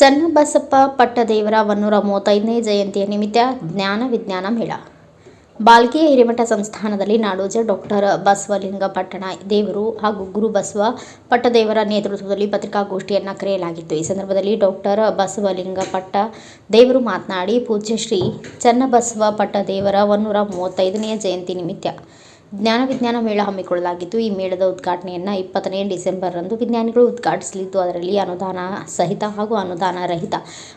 ಚನ್ನಬಸಪ್ಪ ಪಟ್ಟದೇವರ ಒನ್ನೂರ ಮೂವತ್ತೈದನೇ ಜಯಂತಿಯ ನಿಮಿತ್ತ ಜ್ಞಾನ ವಿಜ್ಞಾನ ಮೇಳ. ಬಾಲ್ಕಿಯ ಹಿರಿಮಠ ಸಂಸ್ಥಾನದಲ್ಲಿ ನಾಡೋಜ ಡಾಕ್ಟರ್ ಬಸವಲಿಂಗ ಪಟ್ಟಣ ದೇವರು ಹಾಗೂ ಗುರು ಬಸವ ಪಟ್ಟದೇವರ ನೇತೃತ್ವದಲ್ಲಿ ಪತ್ರಿಕಾಗೋಷ್ಠಿಯನ್ನು ಕರೆಯಲಾಗಿತ್ತು. ಈ ಸಂದರ್ಭದಲ್ಲಿ ಡಾಕ್ಟರ್ ಬಸವಲಿಂಗ ಪಟ್ಟ ದೇವರು ಮಾತನಾಡಿ, ಪೂಜ್ಯ ಶ್ರೀ ಚನ್ನಬಸವ ಪಟ್ಟದೇವರ ಒನ್ನೂರ ಮೂವತ್ತೈದನೆಯ ಜಯಂತಿ ನಿಮಿತ್ತ ಜ್ಞಾನ ವಿಜ್ಞಾನ ಮೇಳ ಹಮ್ಮಿಕೊಳ್ಳಲಾಗಿದ್ದು ಈ ಮೇಳದ ಉದ್ಘಾಟನೆಯನ್ನು ಇಪ್ಪತ್ತನೇ ಡಿಸೆಂಬರ್ರಂದು ವಿಜ್ಞಾನಿಗಳು ಉದ್ಘಾಟಿಸಲಿದ್ದು, ಅದರಲ್ಲಿ ಅನುದಾನ ಸಹಿತ ಹಾಗೂ ಅನುದಾನ ರಹಿತ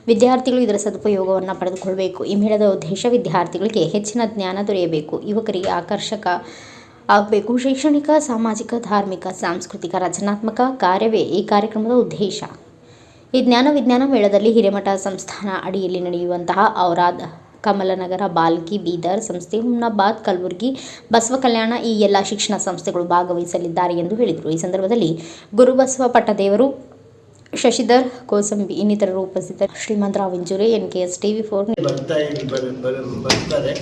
ವಿದ್ಯಾರ್ಥಿಗಳು ಇದರ ಸದುಪಯೋಗವನ್ನು ಪಡೆದುಕೊಳ್ಳಬೇಕು ಈ ಮೇಳದ ಉದ್ದೇಶ ವಿದ್ಯಾರ್ಥಿಗಳಿಗೆ ಹೆಚ್ಚಿನ ಜ್ಞಾನ ದೊರೆಯಬೇಕು. ಯುವಕರಿಗೆ ಆಕರ್ಷಕ ಆಗಬೇಕು. ಶೈಕ್ಷಣಿಕ, ಸಾಮಾಜಿಕ, ಧಾರ್ಮಿಕ, ಸಾಂಸ್ಕೃತಿಕ, ರಚನಾತ್ಮಕ ಕಾರ್ಯವೇ ಈ ಕಾರ್ಯಕ್ರಮದ ಉದ್ದೇಶ. ಈ ಜ್ಞಾನ ವಿಜ್ಞಾನ ಮೇಳದಲ್ಲಿ ಹಿರೇಮಠ ಸಂಸ್ಥಾನ ಅಡಿಯಲ್ಲಿ ನಡೆಯುವಂತಹ ಔರಾದ್ ಕಮಲನಗರ ಬಾಲ್ಕಿ ಬೀದರ್ ಸಂಸ್ಥೆ ಹುಮ್ನಾಬಾದ್ ಕಲಬುರಗಿ ಬಸವ ಕಲ್ಯಾಣ ಈ ಎಲ್ಲ ಶಿಕ್ಷಣ ಸಂಸ್ಥೆಗಳು ಭಾಗವಹಿಸಲಿದ್ದಾರೆ ಎಂದು ಹೇಳಿದರು. ಈ ಸಂದರ್ಭದಲ್ಲಿ ಗುರುಬಸವ ಪಟ್ಟದೇವರು, ಶಶಿಧರ್ ಕೋಸಂಬಿ ಇನ್ನಿತರರು ಉಪಸ್ಥಿತರು. ಶ್ರೀಮಂತ ಇಂಜುರೆ N K S TV four ಬರ್ತಾರೆ.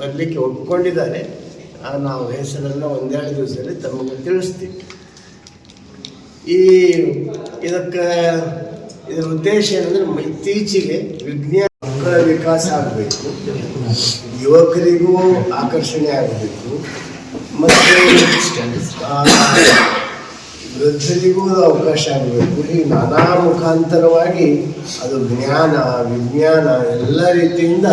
ಬರಲಿಕ್ಕೆ ಒಪ್ಕೊಂಡಿದ್ದಾರೆ. ಆ ನಾವು ಹೆಸರನ್ನು ಒಂದೆರಡು ದಿವಸದಲ್ಲಿ ತಮಗೆ ತಿಳಿಸ್ತೀವಿ. ಈ ಇದಕ್ಕೆ ಇದರ ಉದ್ದೇಶ ಏನಂದರೆ ಇತ್ತೀಚೆಗೆ ವಿಜ್ಞಾನ ಮಕ್ಕಳ ವಿಕಾಸ ಆಗಬೇಕು, ಯುವಕರಿಗೂ ಆಕರ್ಷಣೆ ಆಗಬೇಕು, ಮತ್ತು ವೃದ್ಧರಿಗೂ ಅವಕಾಶ ಆಗಬೇಕು. ಈ ನಾನಾ ಮುಖಾಂತರವಾಗಿ ಅದು ಜ್ಞಾನ, ವಿಜ್ಞಾನ, ಎಲ್ಲ ರೀತಿಯಿಂದ